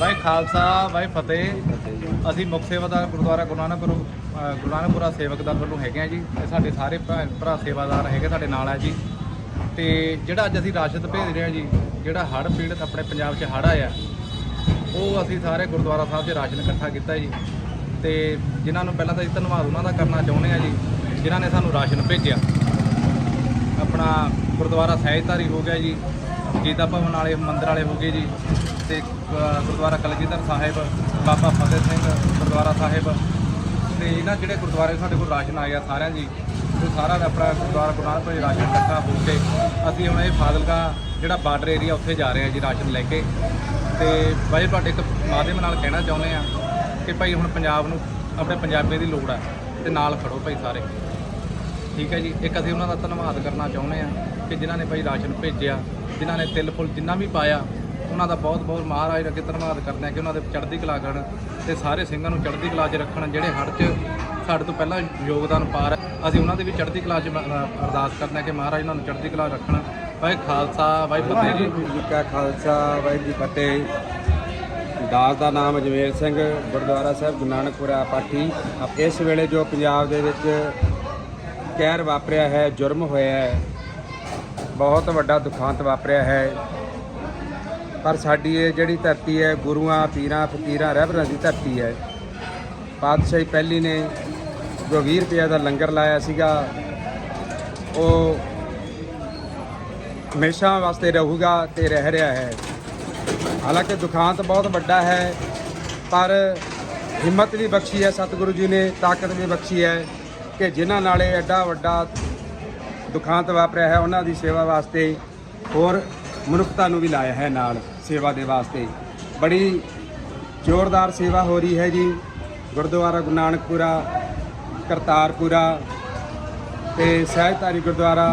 ਭਾਈ ਖਾਲਸਾ, ਭਾਈ ਫਤਿਹ। ਅਸੀਂ ਮੁੱਖ ਸੇਵਾਦਾਰ ਗੁਰਦੁਆਰਾ ਗੁਰੂ ਨਾਨਕ ਗੁਰੂ ਗੁਰੂ ਨਾਨਕਪੁਰਾ ਸੇਵਕ ਦਲ ਵੱਲੋਂ ਹੈਗੇ ਆ ਜੀ। ਇਹ ਸਾਡੇ ਸਾਰੇ ਭੈਣ ਭਰਾ ਸੇਵਾਦਾਰ ਹੈਗੇ ਸਾਡੇ ਨਾਲ ਆ ਜੀ। ਤੇ ਜਿਹੜਾ ਅੱਜ ਅਸੀਂ ਰਾਸ਼ਦ ਭੇਜ ਰਹੇ ਆ ਜੀ, ਜਿਹੜਾ ਹੜ੍ਹ ਪੀੜਤ ਆਪਣੇ ਪੰਜਾਬ 'ਚ ਹੜ੍ਹ ਆਇਆ, ਉਹ ਅਸੀਂ ਸਾਰੇ ਗੁਰਦੁਆਰਾ ਸਾਹਿਬ 'ਚ ਰਾਸ਼ਨ ਇਕੱਠਾ ਕੀਤਾ ਜੀ। ਤੇ ਜਿਨ੍ਹਾਂ ਨੂੰ ਪਹਿਲਾਂ ਤਾਂ ਅਸੀਂ ਧੰਨਵਾਦ ਉਹਨਾਂ ਦਾ ਕਰਨਾ ਚਾਹੁੰਦੇ ਆ ਜੀ, ਜਿਨ੍ਹਾਂ ਨੇ ਸਾਨੂੰ ਰਾਸ਼ਨ ਭੇਜਿਆ। ਆਪਣਾ ਗੁਰਦੁਆਰਾ ਸਹਿਜਧਾਰੀ ਹੋ ਗਿਆ ਜੀ, ਗੀਤਾ ਭਵਨ ਵਾਲੇ ਮੰਦਿਰ ਵਾਲੇ ਹੋ ਗਏ ਜੀ, ਤੇ ਗੁਰਦੁਆਰਾ ਕਲਗੀਧਰ ਸਾਹਿਬ, ਬਾਬਾ ਫਤਿਹ ਸਿੰਘ ਗੁਰਦੁਆਰਾ ਸਾਹਿਬ, ਤੇ ਇਹਨਾਂ ਜਿਹੜੇ ਗੁਰਦੁਆਰੇ ਸਾਡੇ ਕੋਲ ਰਾਸ਼ਨ ਆਇਆ ਸਾਰਿਆਂ ਜੀ ਤੇ ਸਾਰਾ ਦਾ ਆਪਣਾ ਗੁਰਦੁਆਰਾ ਗੁਰਨਾਥ ਤੋਂ ਰਾਸ਼ਨ ਇਕੱਠਾ ਹੋ ਕੇ ਅਸੀਂ ਹੁਣ ਇਹ ਫਾਜ਼ਿਲਕਾ ਜਿਹੜਾ ਬਾਰਡਰ ਏਰੀਆ ਉੱਥੇ ਜਾ ਰਹੇ ਹਾਂ ਜੀ ਰਾਸ਼ਨ ਲੈ ਕੇ। ਤੇ ਬਾਈ, ਤੁਹਾਡੇ ਇੱਕ ਮਾਧਿਅਮ ਨਾਲ ਕਹਿਣਾ ਚਾਹੁੰਦੇ ਆ ਕਿ ਭਾਈ ਹੁਣ ਪੰਜਾਬ ਨੂੰ, ਆਪਣੇ ਪੰਜਾਬੀ ਦੀ ਲੋੜ ਆ, ਤੇ ਨਾਲ ਖੜੋ ਭਾਈ ਸਾਰੇ। ਠੀਕ ਹੈ ਜੀ, ਇੱਕ ਅਸੀਂ ਉਹਨਾਂ ਦਾ ਧੰਨਵਾਦ ਕਰਨਾ ਚਾਹੁੰਦੇ ਆ। ਕਿ ਜਿਨ੍ਹਾਂ ਨੇ ਭਾਈ ਰਾਸ਼ਨ ਭੇਜਿਆ, ਜਿਨ੍ਹਾਂ ਨੇ ਤਿਲ ਫੁੱਲ ਜਿੰਨਾ ਵੀ ਪਾਇਆ, ਉਹਨਾਂ ਦਾ ਬਹੁਤ ਬਹੁਤ ਮਹਾਰਾਜ ਅੱਗੇ ਧੰਨਵਾਦ ਕਰਦੇ ਆ ਕਿ ਉਹਨਾਂ ਦੇ ਚੜ੍ਹਦੀ ਕਲਾ ਕਰਨ ਤੇ ਸਾਰੇ ਸਿੰਘਾਂ ਨੂੰ ਚੜ੍ਹਦੀ ਕਲਾ 'ਚ ਰੱਖਣ ਜਿਹੜੇ ਹੜ੍ਹ 'ਚ ਸਾਡੇ ਤੋਂ ਪਹਿਲਾਂ ਯੋਗਦਾਨ ਪਾ ਰਹੇ ਅਸੀਂ ਉਹਨਾਂ ਦੀ ਵੀ ਚੜ੍ਹਦੀ ਕਲਾ 'ਚ ਅਰਦਾਸ ਕਰਦੇ ਆ ਕਿ ਮਹਾਰਾਜ ਉਹਨਾਂ ਨੂੰ ਚੜ੍ਹਦੀ ਕਲਾ ਰੱਖਣ। ਵਾਹਿ ਖਾਲਸਾ ਭਾਈ ਫਤਿਹ ਜੀ। ਵਾਹਿਗੁਰੂ ਜੀ ਕਾ ਖਾਲਸਾ, ਵਾਹਿਗੁਰੂ ਜੀ ਫਤਿਹ। ਦਾਸ ਦਾ ਨਾਮ ਅਜਮੇਰ ਸਿੰਘ, ਗੁਰਦੁਆਰਾ ਸਾਹਿਬ ਗੁਰੂ ਨਾਨਕਪੁਰਾ ਪਾਠੀ ਇਸ ਵੇਲੇ ਜੋ ਪੰਜਾਬ ਦੇ ਵਿੱਚ ਕਹਿਰ ਵਾਪਰਿਆ ਹੈ, ਜੁਰਮ ਹੋਇਆ ਹੈ ਬਹੁਤ ਵੱਡਾ ਦੁਖਾਂਤ ਵਾਪਰਿਆ ਹੈ। ਪਰ ਸਾਡੀ ਇਹ ਜਿਹੜੀ ਧਰਤੀ ਹੈ, ਗੁਰੂਆਂ, ਪੀਰਾਂ, ਫਕੀਰਾਂ, ਰਹਿਬਰਾਂ ਦੀ ਧਰਤੀ ਹੈ। ਪਾਤਸ਼ਾਹੀ ਪਹਿਲੀ ਨੇ ਜੋ 20 ਰੁਪਏ ਦਾ ਲੰਗਰ ਲਾਇਆ ਸੀਗਾ, ਉਹ ਹਮੇਸ਼ਾ ਵਾਸਤੇ ਰਹੂਗਾ ਤੇ ਰਹਿ ਰਿਹਾ ਹੈ। ਹਾਲਾਂਕਿ ਦੁਖਾਂਤ ਬਹੁਤ ਵੱਡਾ ਹੈ, ਪਰ ਹਿੰਮਤ ਵੀ ਬਖਸ਼ੀ ਹੈ ਸਤਿਗੁਰੂ ਜੀ ਨੇ, ਤਾਕਤ ਵੀ ਬਖਸ਼ੀ ਹੈ ਕਿ ਜਿਨ੍ਹਾਂ ਨਾਲੇ ਐਡਾ ਵੱਡਾ ਦੁਖਾਂਤ ਵਾਪਰਿਆ ਹੈ, ਉਹਨਾਂ ਦੀ ਸੇਵਾ ਵਾਸਤੇ ਹੋਰ ਮਨੁੱਖਤਾ ਨੂੰ ਵੀ ਲਾਇਆ ਹੈ ਨਾਲ ਸੇਵਾ ਦੇ ਵਾਸਤੇ। ਬੜੀ ਜ਼ੋਰਦਾਰ ਸੇਵਾ ਹੋ ਰਹੀ ਹੈ ਜੀ। ਗੁਰਦੁਆਰਾ ਗੁਰੂ ਨਾਨਕਪੁਰਾ, ਕਰਤਾਰਪੁਰਾ ਤੇ ਸਹਿਜਧਾਰੀ ਗੁਰਦੁਆਰਾ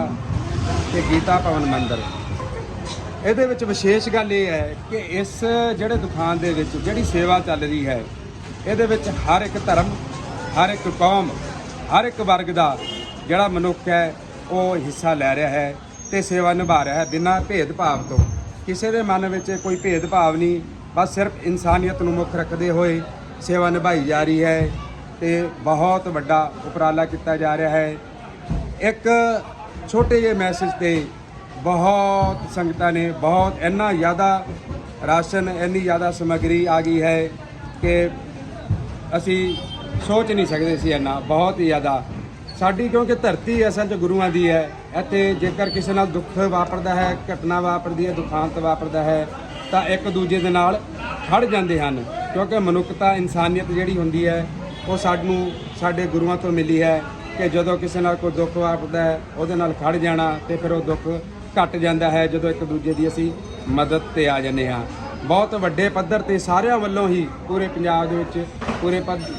ਤੇ ਗੀਤਾ ਭਵਨ ਮੰਦਿਰ। ਇਹਦੇ ਵਿੱਚ ਵਿਸ਼ੇਸ਼ ਗੱਲ ਇਹ ਹੈ ਕਿ ਇਸ ਜਿਹੜੇ ਦੁਕਾਨ ਦੇ ਵਿੱਚ ਜਿਹੜੀ ਸੇਵਾ ਚੱਲ ਰਹੀ ਹੈ, ਇਹਦੇ ਵਿੱਚ ਹਰ ਇੱਕ ਧਰਮ, ਹਰ ਇੱਕ ਕੌਮ, ਹਰ ਇੱਕ ਵਰਗ ਦਾ ਜਿਹੜਾ ਮਨੁੱਖ ਹੈ ਉਹ ਹਿੱਸਾ ਲੈ ਰਿਹਾ ਹੈ ਤੇ ਸੇਵਾ ਨਿਭਾ ਰਿਹਾ ਹੈ ਬਿਨਾਂ ਭੇਦਭਾਵ ਤੋਂ। ਕਿਸੇ ਦੇ ਮਨ ਵਿੱਚ ਕੋਈ ਭੇਦਭਾਵ ਨਹੀਂ, ਬਸ ਸਿਰਫ ਇਨਸਾਨੀਅਤ ਨੂੰ ਮੁੱਖ ਰੱਖਦੇ ਹੋਏ ਸੇਵਾ ਨਿਭਾਈ ਜਾ ਰਹੀ ਹੈ ਤੇ ਬਹੁਤ ਵੱਡਾ ਉਪਰਾਲਾ ਕੀਤਾ ਜਾ ਰਿਹਾ ਹੈ। ਇੱਕ ਛੋਟੇ ਜਿਹੇ ਮੈਸੇਜ ਤੇ ਬਹੁਤ ਸੰਗਤਾਂ ਨੇ, ਬਹੁਤ ਇੰਨਾ ਜ਼ਿਆਦਾ ਰਾਸ਼ਨ, ਇੰਨੀ ਜ਼ਿਆਦਾ ਸਮੱਗਰੀ ਆ ਗਈ ਹੈ ਕਿ ਅਸੀਂ ਸੋਚ ਨਹੀਂ ਸਕਦੇ ਸੀ ਇੰਨਾ, ਬਹੁਤ ਹੀ ਜ਼ਿਆਦਾ ਸਾਡੀ ਕਿਉਂਕਿ ਧਰਤੀ ਅਸਲ 'ਚ ਗੁਰੂਆਂ ਦੀ ਹੈ, ਇੱਥੇ ਜੇਕਰ ਕਿਸੇ ਨਾਲ ਦੁੱਖ ਵਾਪਰਦਾ ਹੈ, ਘਟਨਾ ਵਾਪਰਦੀ ਹੈ, ਦੁਖਾਂਤ ਵਾਪਰਦਾ ਹੈ, ਤਾਂ ਇੱਕ ਦੂਜੇ ਦੇ ਨਾਲ ਖੜ ਜਾਂਦੇ ਹਨ, ਕਿਉਂਕਿ ਮਨੁੱਖਤਾ, ਇਨਸਾਨੀਅਤ ਜਿਹੜੀ ਹੁੰਦੀ ਹੈ, ਉਹ ਸਾਨੂੰ, ਸਾਡੇ ਗੁਰੂਆਂ ਤੋਂ ਮਿਲੀ ਹੈ ਕਿ ਜਦੋਂ ਕਿਸੇ ਨਾਲ ਕੋਈ ਦੁੱਖ ਵਾਪਰਦਾ ਹੈ, ਉਹਦੇ ਨਾਲ ਖੜ ਜਾਣਾ ਤੇ ਫਿਰ ਉਹ ਦੁੱਖ ਘਟ ਜਾਂਦਾ ਹੈ, ਜਦੋਂ ਇੱਕ ਦੂਜੇ ਦੀ ਅਸੀਂ ਮਦਦ ਤੇ ਆ ਜਾਂਦੇ ਹਾਂ। ਬਹੁਤ ਵੱਡੇ ਪੱਧਰ ਤੇ ਸਾਰਿਆਂ ਵੱਲੋਂ ਹੀ ਪੂਰੇ ਪੰਜਾਬ ਦੇ ਵਿੱਚ ਪੂਰੇ ਪੱਧ,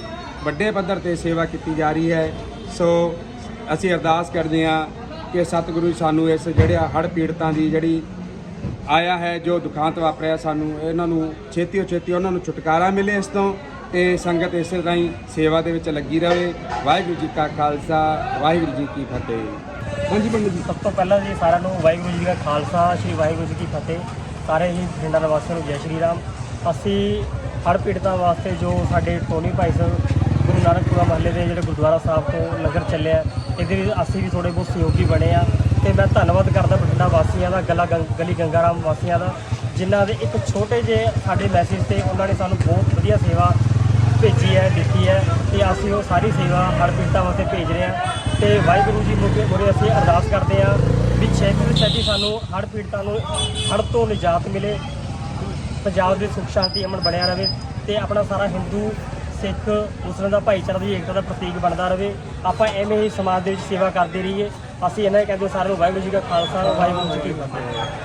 ਵੱਡੇ ਪੱਧਰ ਤੇ ਸੇਵਾ ਕੀਤੀ ਜਾ ਰਹੀ ਹੈ। ਸੋ ਅਸੀਂ ਅਰਦਾਸ ਕਰਦੇ ਹਾਂ ਕਿ ਸਤਿਗੁਰੂ ਜੀ ਸਾਨੂੰ ਇਸ ਜਿਹੜੇ ਹੜ੍ਹ ਪੀੜਤਾਂ ਦੀ ਜਿਹੜੀ ਆਇਆ ਹੈ, ਜੋ ਦੁਖਾਂਤ ਵਾਪਰਿਆ ਸਾਨੂੰ, ਇਹਨਾਂ ਨੂੰ ਛੇਤੀ ਤੋਂ ਛੇਤੀ ਉਹਨਾਂ ਨੂੰ ਛੁਟਕਾਰਾ ਮਿਲੇ ਇਸ ਤੋਂ ਤੇ ਸੰਗਤ ਇਸੇ ਤਰ੍ਹਾਂ ਹੀ ਸੇਵਾ ਦੇ ਵਿੱਚ ਲੱਗੀ ਰਹੇ। ਵਾਹਿਗੁਰੂ ਜੀ ਕਾ ਖਾਲਸਾ, ਵਾਹਿਗੁਰੂ ਜੀ ਕੀ ਫਤਿਹ। ਹਾਂਜੀ ਪੰਡਿਤ ਜੀ। ਸਭ ਤੋਂ ਪਹਿਲਾਂ ਜੀ ਸਾਰਿਆਂ ਨੂੰ ਵਾਹਿਗੁਰੂ ਜੀ ਦਾ ਖਾਲਸਾ, ਸ੍ਰੀ ਵਾਹਿਗੁਰੂ ਜੀ ਕੀ ਫਤਿਹ। ਸਾਰੇ ਹੀ ਪਿੰਡਾਂ ਦੇ ਵਾਸੀਆਂ ਨੂੰ ਜੈ ਸ਼੍ਰੀ ਰਾਮ। ਅਸੀਂ ਹੜ੍ਹ ਪੀੜਤਾਂ ਵਾਸਤੇ ਜੋ ਸਾਡੇ ਟੋਨੀ ਭਾਈ ਸਾਹਿਬ ਨਾਨਕਪੁਰਾ ਮਹੱਲੇ ਦੇ ਜਿਹੜੇ ਗੁਰਦੁਆਰਾ ਸਾਹਿਬ ਤੋਂ ਲੰਗਰ ਚੱਲਿਆ ਇਹਦੇ ਵਿੱਚ ਅਸੀਂ ਵੀ ਥੋੜੇ ਬਹੁਤ ਸਹਿਯੋਗੀ ਬਣੇ ਆ ਤੇ ਮੈਂ ਧੰਨਵਾਦ ਕਰਦਾ ਬਠਿੰਡਾ ਵਾਸੀਆਂ ਦਾ, ਗਲਾ ਗੰ- ਗਲੀ ਗੰਗਾਰਾਮ ਵਾਸੀਆਂ ਦਾ, ਜਿਨ੍ਹਾਂ ਦੇ ਇੱਕ ਛੋਟੇ ਜਿਹੇ ਸਾਡੇ ਮੈਸੇਜ ਤੇ ਉਹਨਾਂ ਨੇ ਸਾਨੂੰ ਬਹੁਤ ਵਧੀਆ ਸੇਵਾ ਭੇਜੀ ਹੈ, ਦਿੱਤੀ ਹੈ ਤੇ ਅਸੀਂ ਉਹ ਸਾਰੀ ਸੇਵਾ ਹਰ ਪੀੜਤਾਂ ਵਾਸਤੇ ਭੇਜ ਰਹੇ ਹਾਂ ਤੇ ਵਾਹਿਗੁਰੂ ਜੀ ਮੁਕੇ ਮੁਰੇ ਅਸੀਂ ਅਰਦਾਸ ਕਰਦੇ ਹਾਂ ਵੀ ਛੇਤੀ ਤੋਂ ਛੇਤੀ ਸਾਨੂੰ ਹਰ ਪੀੜਤਾਂ ਨੂੰ ਹੜ੍ਹ ਤੋਂ ਨਿਜਾਤ ਮਿਲੇ, ਪੰਜਾਬ ਦੇ ਸੁਖ ਸ਼ਾਂਤੀ ਅਮਨ ਬਣਿਆ ਰਹੇ ਤੇ ਆਪਣਾ ਸਾਰਾ ਹਿੰਦੂ ਸਿੱਖ ਮੁਸਲਿਮ ਦਾ ਭਾਈਚਾਰਾ ਦੀ ਏਕਤਾ ਦਾ ਪ੍ਰਤੀਕ ਬਣਦਾ ਰਹੇ। ਆਪਾਂ ਐਵੇਂ ਹੀ ਸਮਾਜ ਦੇ ਵਿੱਚ ਸੇਵਾ ਕਰਦੇ ਰਹੀਏ। ਅਸੀਂ ਇਹਨਾਂ ਹੀ ਕਹਿੰਦੇ ਸਾਰਿਆਂ ਨੂੰ ਵਾਹਿਗੁਰੂ ਜੀ ਕਾ ਖਾਲਸਾ, ਵਾਹਿਗੁਰੂ ਜੀ ਕੀ ਫਤਿਹ।